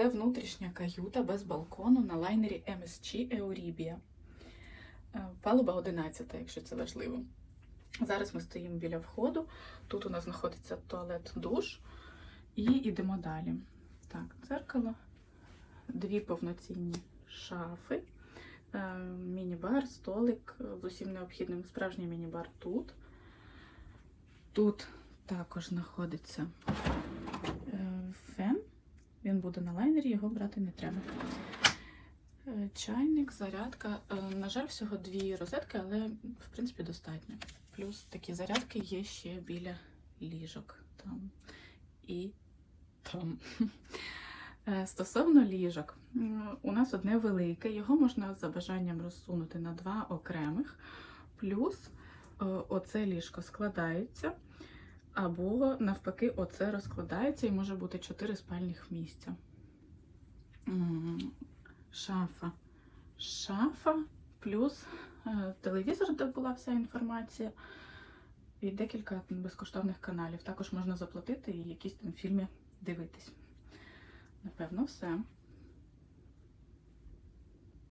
Це внутрішня каюта без балкону на лайнері MSG Euribia. Е, Палуба 11, якщо це важливо. Зараз ми стоїмо біля входу. Тут у нас знаходиться туалет, душ. І йдемо далі. Так, дзеркало, дві повноцінні шафи, е, міні-бар, столик з усім необхідним. Справжній міні-бар тут. Тут також знаходиться е. Буде на лайнері, його брати не треба. Е, Чайник, зарядка. Е, На жаль, всього дві розетки, але в принципі достатньо. Плюс такі зарядки є ще біля ліжок. Там і там. Е, Стосовно ліжок, у нас одне велике, його можна за бажанням розсунути на два окремих. Плюс оце ліжко складається, або навпаки, оце розкладається і може бути чотири спальних місця. Шафа. Шафа плюс е, телевізор, де була вся інформація, і декілька безкоштовних каналів. Також можна заплатити і якісь там фільми дивитись. Напевно, все.